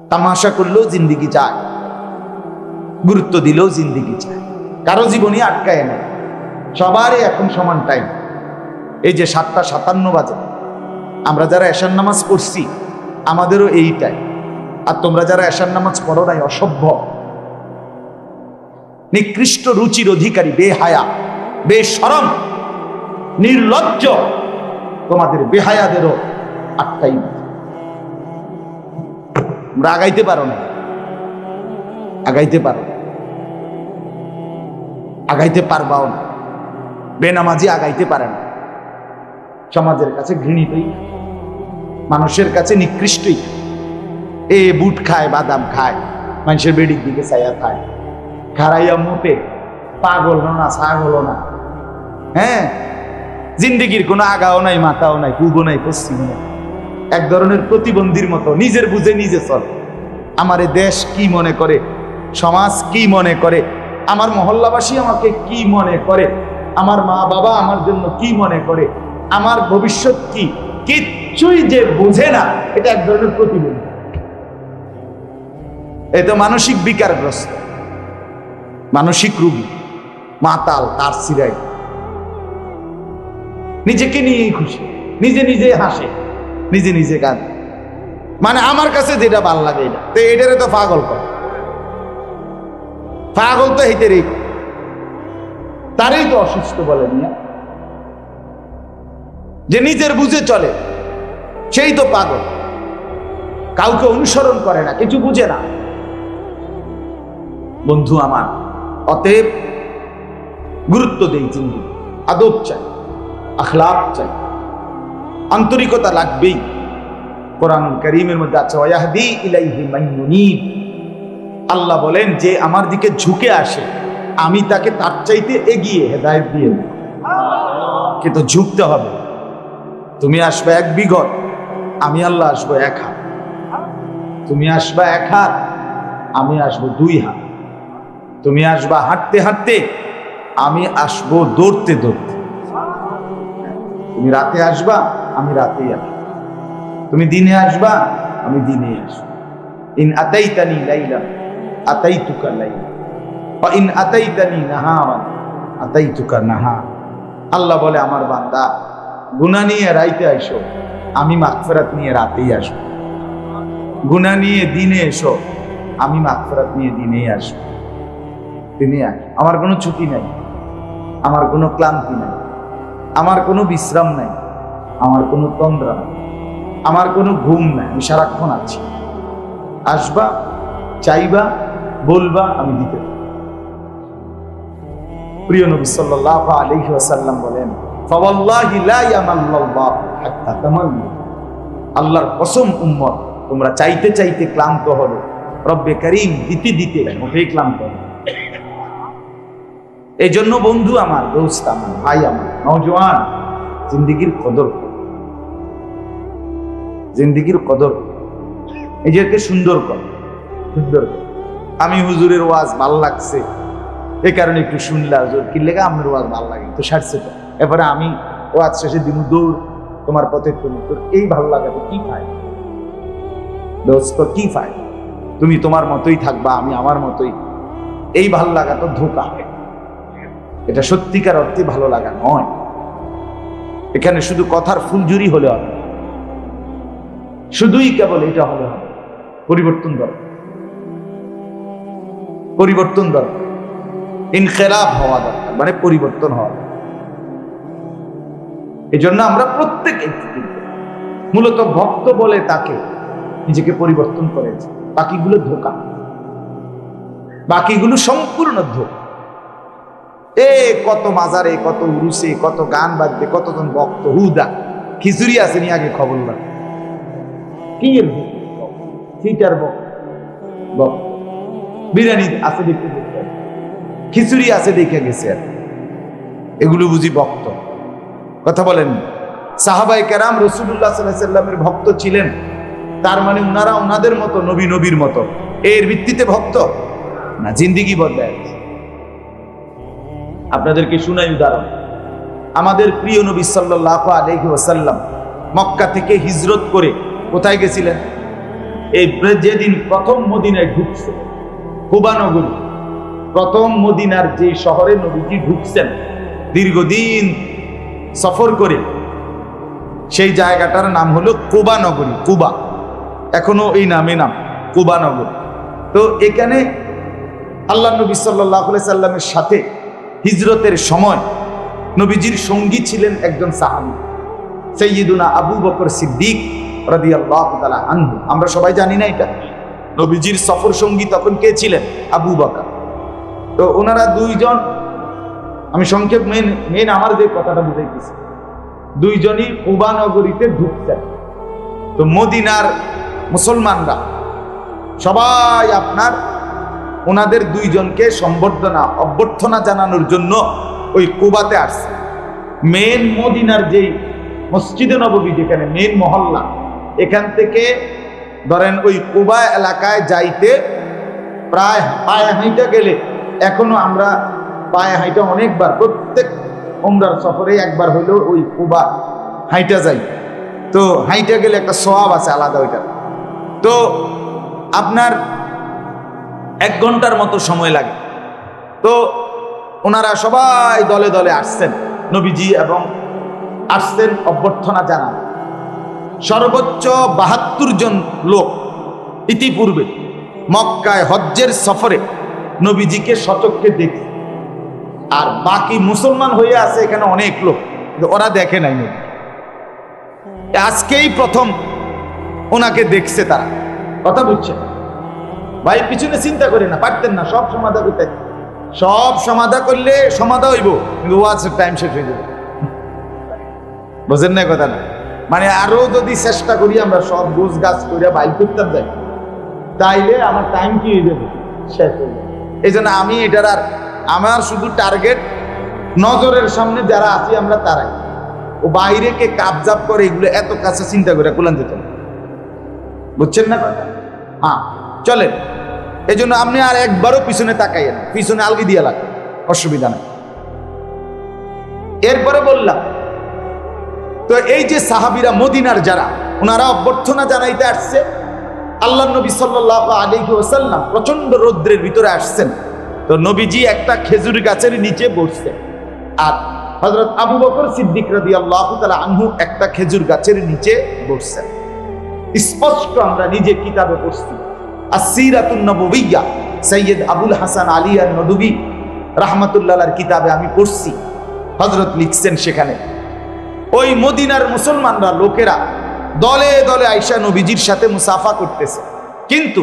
তামাশা করলেও জিন্দিগি চায় গুরুত্ব দিলেও জিন্দিগি চায় কারও জীবনই আটকায় না। সবারই এখন সমান টাইম এই যে সাতটা সাতান্ন বাজে। আমরা যারা এশার নামাজ পড়ছি, আমাদেরও এই টাইম আর তোমরা যারা এশার নামাজ পড়ো নাই, অসভ্য। নিকৃষ্ট রুচির অধিকারী, বেহায়া, বেসরম, নির্লজ্জ, তোমাদের বেহায়াদেরও আটটাই। তোমরা আগাইতে পারো না। আগাইতে পারো। আগাইতে পারবাও না। বেনামাজি আগাইতে পারে না। সমাজের কাছে ঘৃণিতই মানুষের কাছে নিকৃষ্টই এ বুট খায়, বাদাম খায়, মানুষের বেডির দিকে ছায়া খায় খারাইয়া মোটে পাগল না, ছাগল না। হ্যাঁ? জিন্দিগির কোনো আগাও নাই মাথাও নাই পূর্ব নাই পশ্চিম নাই। এক ধরনের প্রতিবন্ধীর মতো, নিজের বুঝে নিজে চল। আমার দেশ কি মনে করে? সমাজ কি মনে করে? আমার মহল্লাবাসী আমাকে কি মনে করে? আমার মা বাবা আমার জন্য কি মনে করে? আমার ভবিষ্যৎ কি? কিচ্ছুই যে বোঝে না, এটা এক ধরনের প্রতিবন্ধী। এ তো মানসিক বিকারগ্রস্ত, মানসিক রোগী, মাতাল, তার সিরাই। নিজেকে নিয়েই খুশি, নিজে নিজে হাসে। নিজে নিজে গান। মানে আমার কাছে যেটা ভালো লাগে এটা। তো এটারে তো পাগল করে পাগল তো হেঁটে রে তারই তো অসুস্থ বলে মিয়া। যে নিজের বুঝে চলে, সেই তো পাগল। কাউকে অনুসরণ করে না, কিছু বুঝে না। বন্ধু আমার, অতএব গুরুত্ব দেই জিন্দি আদব চাই, আখলাপ চাই। আন্তরিকতা লাগবেই। কোরআন করিমের মধ্যে আছে, ওয়াহদি ইলাইহি মাইয়ুনিব আল্লাহ বলেন, যে আমার দিকে ঝুঁকে আসে, আমি তাকে তার চাইতে এগিয়ে হেদায়েত দিয়ে দেব। কিন্তু ঝুঁকতে হবে। তুমি আসবে এক বিঘত আমি আল্লাহ আসব এক হাত। তুমি আসবা এক হাত, আমি আসব দুই হাত। তুমি আসবা হাঁটতে হাঁটতে, আমি আসব দৌড়তে দৌড়তে। তুমি রাতে আসবা আমি রাতেই আসব। তুমি দিনে আসবা, আমি দিনে আসব। In আতাইতানি Laila Atai আতাইতুকা Laila in আতাইতানি নাহারান আতাইতুকা Naha. আল্লাহ বলে, আমার বান্দা, গুনাহ নিয়ে রাইতে আইসো, আমি মাগফিরাত নিয়ে রাতেই আসব। গুনাহ নিয়ে দিনে এসো, আমি মাগফিরাত নিয়ে দিনেই আসব। দিনে আস আমার কোনো ছুটি নাই, আমার কোনো ক্লান্তি নাই, আমার কোনো বিশ্রাম নাই আমার কোনো তন্দ্রা নাই। আমার কোনো ঘুম নাই। আমি সারাক্ষণ আছি। আসবা, চাইবা, বলবা, আমি দিতে প্রিয় নবী সাল্লাল্লাহু আলাইহি ওয়াসাল্লাম বলেন আল্লাহর কসম উম্মত, তোমরা চাইতে চাইতে ক্লান্ত হবে রব্বে করিম দিতে দিতে মোটেই ক্লান্ত হবে এই জন্য বন্ধু আমার, দোস্ত আমার, ভাই আমার, নওজোয়ান, জিন্দিগির কদর। জিন্দিগির কদর। নিজেকে সুন্দর কর। সুন্দর কর। আমি হুজুরের ওয়াজ ভালো লাগছে। এই কারণে একটু শুনলা হুজুর, কি লেগে আমার ওয়াজ ভালো লাগে? তো সারছে তো। এরপরে আমি ওয়াজ শেষে দিন দৌড়, তোমার পথে তুমি তোর এই ভালো লাগাতে কি পায় দোস্ত কি পায় তুমি তোমার মতোই থাকবা, আমি আমার মতোই। এই ভালো লাগা তো ধোকা এটা সত্যিকার অর্থে ভালো লাগা নয়। এখানে শুধু কথার ফুলজুরি হলে হবে। শুধুই কেবল এটা হবে পরিবর্তন দরকার পরিবর্তন দরকার ইনখেলাপ হওয়া দরকার মানে পরিবর্তন হওয়া। এই জন্য আমরা প্রত্যেকে মূলত ভক্ত বলে তাকে নিজেকে পরিবর্তন করেছে। বাকিগুলো ধোকা। বাকিগুলো সম্পূর্ণ ধোকা। এ কত মাজারে, কত উরুসে, কত গান বাজবে কতজন ভক্ত, হুদা খিচুড়ি আসেনি আগে খবর লাগে ভক্ত? সিটার ভক্ত। বিরিয়ানি আছে দেখতে খিচুড়ি আছে দেখে গেছে। আর এগুলো বুঝি ভক্ত। কথা বলেন। সাহাবাই কেরাম রসুল্লাহ সাল্লামের ভক্ত ছিলেন। তার মানে উনারা ওনাদের মতো, নবী নবীর মতো। এর ভিত্তিতে ভক্ত? না, জিন্দিগি বদলায় আপনাদেরকে শুনাই উদাহরণ। আমাদের প্রিয় নবী সাল্লাহ আলহি ওসাল্লাম মক্কা থেকে হিজরত করে কোথায় গেছিলেন এই যেদিন প্রথম মদিনায় ঢুকছে, কুবানগরী, প্রথম মদিনার যে শহরে নবীজি ঢুকছেন, দীর্ঘদিন সফর করে, সেই জায়গাটার নাম হলো কুবা নগরী কুবা। এখনও এই নামে নাম কুবা নগরী তো এখানে আল্লাহ নবী সাল্লাহ সাল্লামের সাথে হিজরতের সময় নবীজির সঙ্গী ছিলেন একজন সাহাবি, সৈয়দুনা আবু বকর সিদ্দিক। আমরা সবাই জানি না এটা। নবীজির সফর সঙ্গী তখন কে ছিলেন? আবু বকর। তো ওনারা দুইজন, আমি সংক্ষেপ মেন মেন আমার যে কথাটা বুঝাইতেছি। দুইজনই কুবা নগরীতে ঢুকছেন। তো মদিনার মুসলমানরা, সবাই আপনার ওনাদের দুইজনকে সম্বর্ধনা, অভ্যর্থনা জানানোর জন্য ওই কুবাতে আসছে। মেন মদিনার যেই মসজিদে নবী যেখানে মেন মহল্লা এখান থেকে ধরেন ওই কুবা এলাকায় যাইতে প্রায় পায়ে হাইটা গেলে, এখনও আমরা পায়ে হাইটা অনেকবার, প্রত্যেক ওমরার সফরে একবার হইলেও ওই কুবা হাইটা যাই। তো হাইটা গেলে একটা সোয়াব আছে আলাদা ওইটা তো আপনার এক ঘণ্টার মতো সময় লাগে। তো ওনারা সবাই দলে দলে আসছেন। নবীজি এবং আসছেন, অভ্যর্থনা জানান। সর্বোচ্চ বাহাত্তর জন লোক ইতিপূর্বে মক্কায় হজ্জের সফরে নবীজিকে সচককে দেখে। আর বাকি মুসলমান হয়ে আছে এখানে অনেক লোক ওরা দেখে নাই আজকেই প্রথম ওনাকে দেখছে তারা। কথা বুঝছে ভাই, পিছনে চিন্তা করে না, পারতেন না, সব সমাধা করতে। সব সমাধা করলে সমাধা হইব, কিন্তু ওয়াজের টাইম শেষ হয়ে যাবে। বোঝেন না কথা না? মানে আরও যদি চেষ্টা করি আমরা সব গোছ গাছ করে বাইক করতাম যাই, তাইলে আমার টাইম কি হয়ে যাবে? শেষ হয়ে যাবে। এই জন্য আমি এটার আর আমার শুধু টার্গেট নজরের সামনে যারা আছি আমরা তারাই। ও বাইরে কে কাবজাব করে এগুলো এত কাছে চিন্তা করে কুলান যেত বুঝছেন না কথা? হ্যাঁ চলেন। এই জন্য আপনি আর একবারও পিছনে তাকাইয়েন পিছনে আলগি দিয়ে লাগে অসুবিধা নেই। এরপরে বললাম তো এই যে সাহাবিরা মদিনার যারা ওনারা অভ্যর্থনা জানাইতে আসছে আল্লাহ নবী সাল্লাহ আলী ওসাল্লাম প্রচণ্ড রৌদ্রের ভিতরে আসছেন। তো নবীজি একটা খেজুর গাছের নিচে বসছে। আর হজরত আবু বকর সিদ্দিক রাদি আল্লাহ তালা আনহু একটা খেজুর গাছের নিচে বসছেন। স্পষ্ট আমরা নিজে কিতাবে পড়ছি। আসিরাতুন নববিয়া সৈয়দ আবুল হাসান আলী আর নদুবী কিতাবে আমি পড়ছি। হজরত লিখছেন সেখানে ওই মদিনার মুসলমানরা, লোকেরা দলে দলে আইসা নবীজির সাথে মুসাফা করতেছে। কিন্তু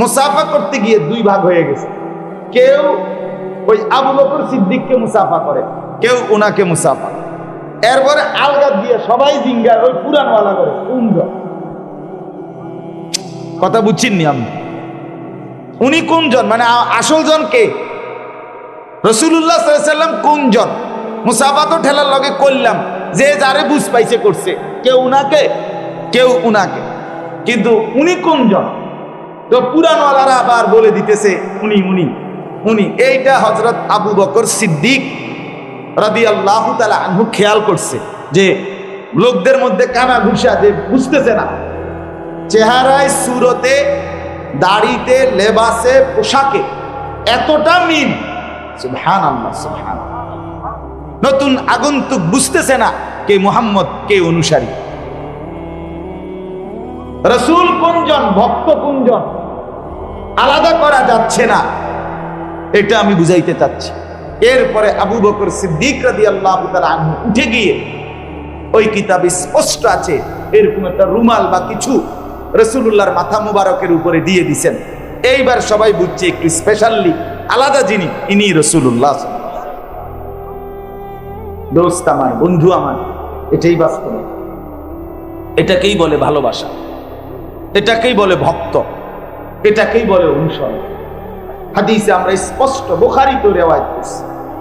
মুসাফা করতে গিয়ে দুই ভাগ হয়ে গেছে। কেউ ওই আবু বকর সিদ্দিককে মুসাফা করে, কেউ ওনাকে মুসাফা। এরপরে আলগা দিয়ে সবাই জিঙ্গার ওই পুরানওয়ালা করে কুঞ্জ কথা বুঝছেননি আমি উনি কোনজন? মানে আসল জন কে? রসুল্লাহ সাল্লাম কোনজন? মুসাফা তো ঠেলার লগে করলাম। যে যারে বুঝ পাইছে করছে। কেউ উনাকে কেউ উনাকে। কিন্তু উনি কোনজন? তো পুরানওয়ালারা আবার বলে দিতেছে, উনি উনি উনি। এইটা হজরত আবু বকর সিদ্দিক রাদি আল্লাহ তালা আনহু খেয়াল করছে যে লোকদের মধ্যে কানা ঘুষা যে বুঝতেছে না। চেহারায়, সুরতে, দাড়িতে, লেবাসে, পোশাকে এতটা মিল। সুবহান আল্লাহ সুবহান নতুন আগন্তুক বুঝতেছে না কে মোহাম্মদ, কে অনুসারী। রসুল কোনজন, ভক্ত কোনজন, আলাদা করা যাচ্ছে না, এটা আমি বুঝাইতে চাচ্ছি। এরপরে আবু বকর সিদ্দিক রাদি আল্লাহ উঠে গিয়ে ওই কিতাবে স্পষ্ট আছে, এরকম একটা রুমাল বা কিছু রসুল্লাহর মাথা মুবারকের উপরে দিয়ে দিছেন। এইবার সবাই বুঝছে একটু স্পেশালি আলাদা যিনি, ইনি রসুল্লাহ দোস্ত আমার বন্ধু আমার এটাই বাস্তব। এটাকেই বলে ভালোবাসা এটাকেই বলে ভক্ত এটাকেই বলে অনুসরণ। হাদিসে আমরা স্পষ্ট বোখারি তো রেওয়াজ করছি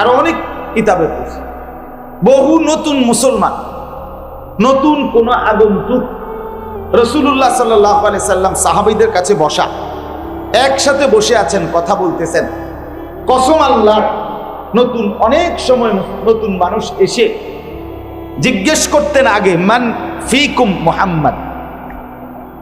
আর অনেক কিতাবে পড়ছি। বহু নতুন মুসলমান নতুন কোন আগন্তুক রসুল্লাহ সাল্লাহ সাল্লাম সাহাবিদের কাছে বসা একসাথে বসে আছেন কথা বলতেছেন। কসম আল্লাহ নতুন, অনেক সময় নতুন মানুষ এসে জিজ্ঞেস করতেন আগে, মান ফিকুম মোহাম্মদ?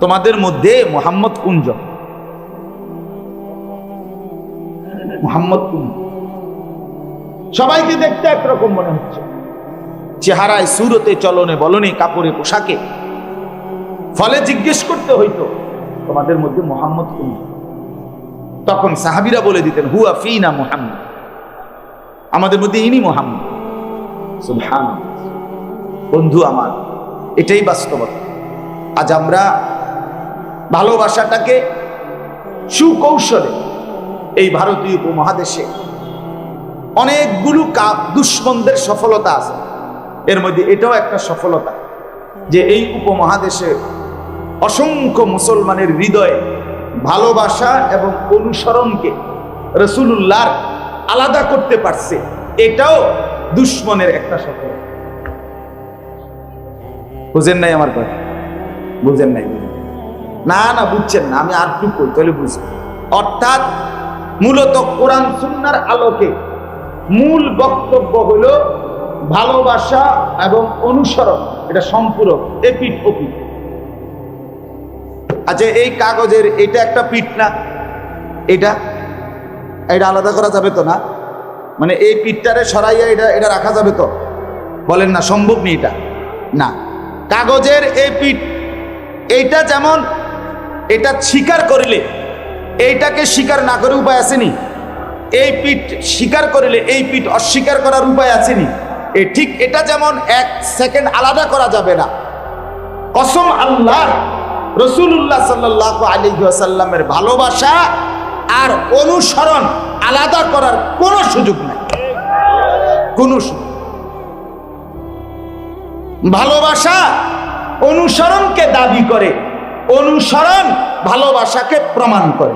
তোমাদের মধ্যে মোহাম্মদ কুঞ্জ মোহাম্মদ কুঞ্জ সবাইকে দেখতে একরকম মনে হচ্ছে। চেহারায় সুরতে চলনে বলনে, কাপড়ে পোশাকে। ফলে জিজ্ঞেস করতে হইতো, তোমাদের মধ্যে মোহাম্মদ কুঞ্জ তখন সাহাবিরা বলে দিতেন, হুয়া ফিনা মোহাম্মদ। আমাদের মধ্যে ইনি মোহাম্মদ। সুবহান বন্ধু আমার, এটাই বাস্তবতা। আজ আমরা ভালোবাসাটাকে সুকৌশলে এই ভারতীয় উপমহাদেশে অনেকগুলো কা- দুশ্মনদের সফলতা আছে। এর মধ্যে এটাও একটা সফলতা যে এই উপমহাদেশে অসংখ্য মুসলমানের হৃদয়ে ভালোবাসা এবং অনুসরণকে রসুল্লাহর আলাদা করতে পারছে। এটাও দুশ্মনের একটা সফলতা বুঝেন নাই আমার কথা? বুঝেন নাই? না না, বুঝছেন না, আমি আর একটু কই, তাহলে বুঝবেন অর্থাৎ মূলত কোরআন সুন্নার আলোকে মূল বক্তব্য হলো ভালোবাসা এবং অনুসরণ, এটা সম্পূরক, এ এপিট ওপিট আচ্ছা এই কাগজের, এটা একটা পিঠ না? এটা? এটা আলাদা করা যাবে তো না? মানে এই পিঠটারে সরাইয়া এটা এটা রাখা যাবে তো? বলেন না, সম্ভব নেই এটা? না। কাগজের এই পিঠ, এইটা যেমন এটা স্বীকার করিলে, এইটাকে স্বীকার না করে উপায় আসেনি। এই পিঠ স্বীকার করিলে, এই পিঠ অস্বীকার করার উপায় আসেনি। এই ঠিক এটা যেমন এক সেকেন্ড আলাদা করা যাবে না। কসম আল্লাহ রসুল্লাহ সাল্লাহ আলী ভালোবাসা আর অনুসরণ আলাদা করার কোনো সুযোগ নেই। কোনো সুযোগ ভালোবাসা অনুসরণকে দাবি করে, অনুসরণ ভালোবাসাকে প্রমাণ করে।